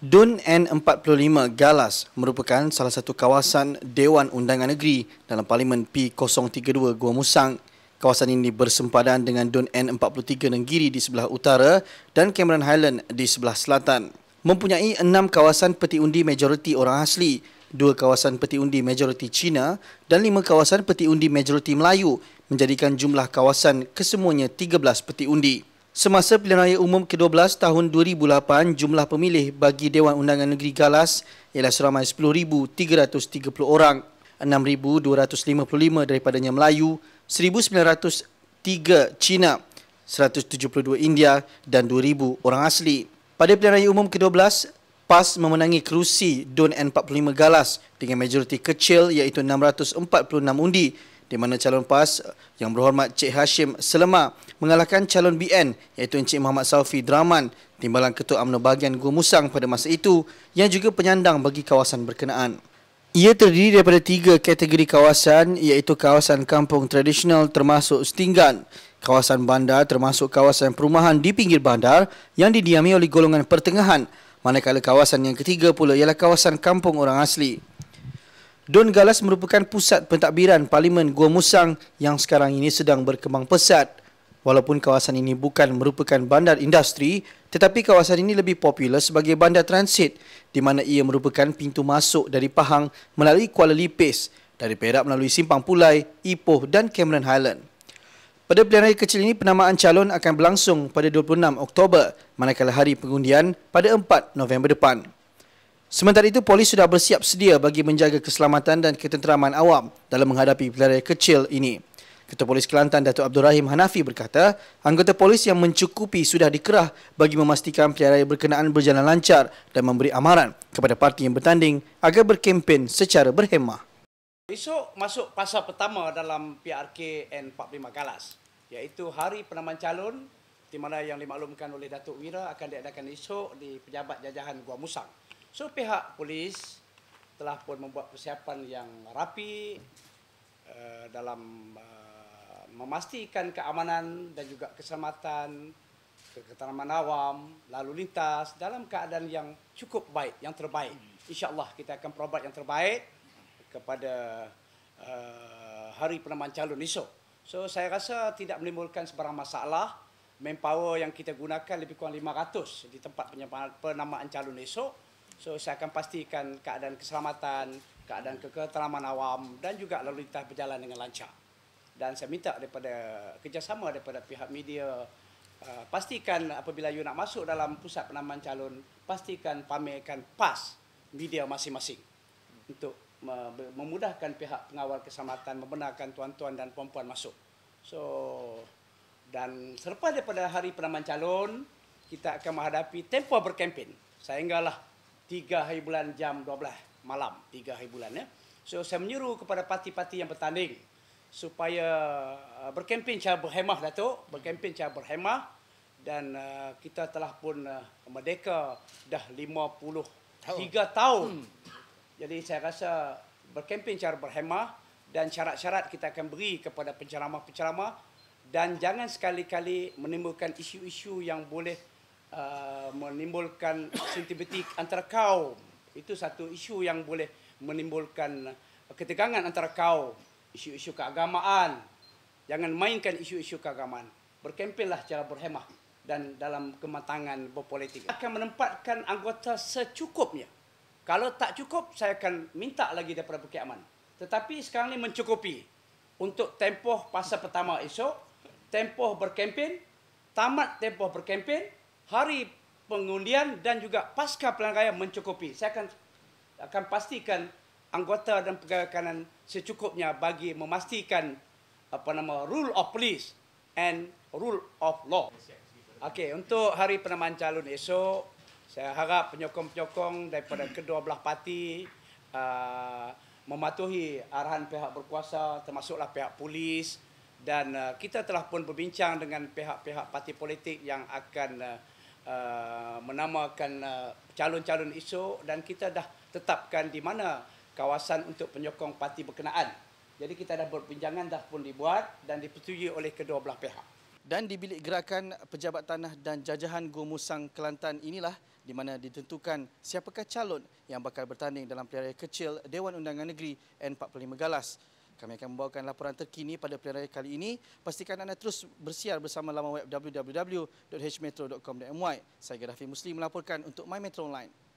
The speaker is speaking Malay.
Dun N45 Galas merupakan salah satu kawasan Dewan Undangan Negeri dalam Parlimen P032 Gua Musang. Kawasan ini bersempadan dengan Dun N43 Nenggiri di sebelah utara dan Cameron Highland di sebelah selatan. Mempunyai enam kawasan peti undi majoriti orang asli, dua kawasan peti undi majoriti Cina dan lima kawasan peti undi majoriti Melayu menjadikan jumlah kawasan kesemuanya 13 peti undi. Semasa pilihan raya umum ke-12 tahun 2008, jumlah pemilih bagi Dewan Undangan Negeri Galas ialah seramai 10,330 orang. 6,255 daripadanya Melayu, 1,903 Cina, 172 India dan 2,000 orang asli. Pada pilihan raya umum ke-12, PAS memenangi kerusi DUN N45 Galas dengan majoriti kecil iaitu 646 undi di mana calon PAS yang berhormat Cik Hashim Selema mengalahkan calon BN iaitu Encik Muhammad Saufi Draman timbalan Ketua UMNO bahagian Gua Musang pada masa itu yang juga penyandang bagi kawasan berkenaan. Ia terdiri daripada tiga kategori kawasan iaitu kawasan kampung tradisional termasuk Stinggan, kawasan bandar termasuk kawasan perumahan di pinggir bandar yang didiami oleh golongan pertengahan manakala kawasan yang ketiga pula ialah kawasan kampung orang asli. Don Galas merupakan pusat pentadbiran Parlimen Gua Musang yang sekarang ini sedang berkembang pesat. Walaupun kawasan ini bukan merupakan bandar industri, tetapi kawasan ini lebih popular sebagai bandar transit di mana ia merupakan pintu masuk dari Pahang melalui Kuala Lipis, dari Perak melalui Simpang Pulai, Ipoh dan Cameron Highland. Pada pilihan raya kecil ini, penamaan calon akan berlangsung pada 26 Oktober, manakala hari pengundian pada 4 November depan. Sementara itu, polis sudah bersiap sedia bagi menjaga keselamatan dan ketenteraman awam dalam menghadapi pilihan kecil ini. Ketua Polis Kelantan Datuk Abdul Rahim Hanafi berkata, anggota polis yang mencukupi sudah dikerah bagi memastikan pilihan berkenaan berjalan lancar dan memberi amaran kepada parti yang bertanding agar berkempen secara berhemah. Esok masuk pasal pertama dalam PRK N45 Galas, iaitu hari penamaan calon di mana yang dimaklumkan oleh Datuk Wira akan diadakan esok di Pejabat Jajahan Gua Musang. So pihak polis telah pun membuat persiapan yang rapi uh, dalam uh, memastikan keamanan dan juga keselamatan keteraman awam, lalu lintas dalam keadaan yang cukup baik, yang terbaik. InsyaAllah kita akan perobat yang terbaik kepada uh, hari penamaan calon esok. So saya rasa tidak menimbulkan sebarang masalah. Manpower yang kita gunakan lebih kurang 500 di tempat penamaan calon esok. So saya akan pastikan keadaan keselamatan, keadaan keketeraman awam dan juga lalu lintas berjalan dengan lancar. Dan saya minta daripada kerjasama daripada pihak media uh, pastikan apabila you nak masuk dalam pusat penamaan calon, pastikan pamerkan pas media masing-masing untuk memudahkan pihak pengawal keselamatan membenarkan tuan-tuan dan puan-puan masuk. So dan selepas daripada hari penamaan calon, kita akan menghadapi tempoh berkempen. Sehinggalah tiga hari bulan jam 12 malam tiga hari bulan ya. So saya menyuruh kepada parti-parti yang bertanding supaya uh, berkempen cara berhemah Datuk, berkempen cara berhemah dan uh, kita telah pun uh, merdeka dah 53 tahun. Hmm. Jadi saya rasa berkempen cara berhemah dan syarat-syarat kita akan beri kepada penceramah-penceramah dan jangan sekali-kali menimbulkan isu-isu yang boleh Uh, menimbulkan sentimentik antara kaum. Itu satu isu yang boleh menimbulkan ketegangan antara kaum. Isu-isu keagamaan. Jangan mainkan isu-isu keagamaan. Berkempenlah cara berhemah dan dalam kematangan berpolitik. Akan menempatkan anggota secukupnya. Kalau tak cukup, saya akan minta lagi daripada Bukit Aman. Tetapi sekarang ini mencukupi untuk tempoh pasal pertama esok, tempoh berkempen, tamat tempoh berkempen, hari pengundian dan juga pasca pilihan raya mencukupi. Saya akan akan pastikan anggota dan pegawai kanan secukupnya bagi memastikan apa nama rule of police and rule of law. Okey, untuk hari penamaan calon esok, saya harap penyokong-penyokong daripada kedua belah parti uh, mematuhi arahan pihak berkuasa termasuklah pihak polis dan uh, kita telah pun berbincang dengan pihak-pihak parti politik yang akan uh, Uh, menamakan uh, calon-calon esok dan kita dah tetapkan di mana kawasan untuk penyokong parti berkenaan. Jadi kita dah berbincangan dah pun dibuat dan dipersetujui oleh kedua belah pihak. Dan di bilik gerakan pejabat tanah dan jajahan Gomusang Kelantan inilah di mana ditentukan siapakah calon yang bakal bertanding dalam pilihan kecil Dewan Undangan Negeri N45 Galas. Kami akan membawakan laporan terkini pada pilihan raya kali ini. Pastikan anda terus bersiar bersama laman web www.hmetro.com.my. Saya Gaddafi Muslim melaporkan untuk My Metro Online.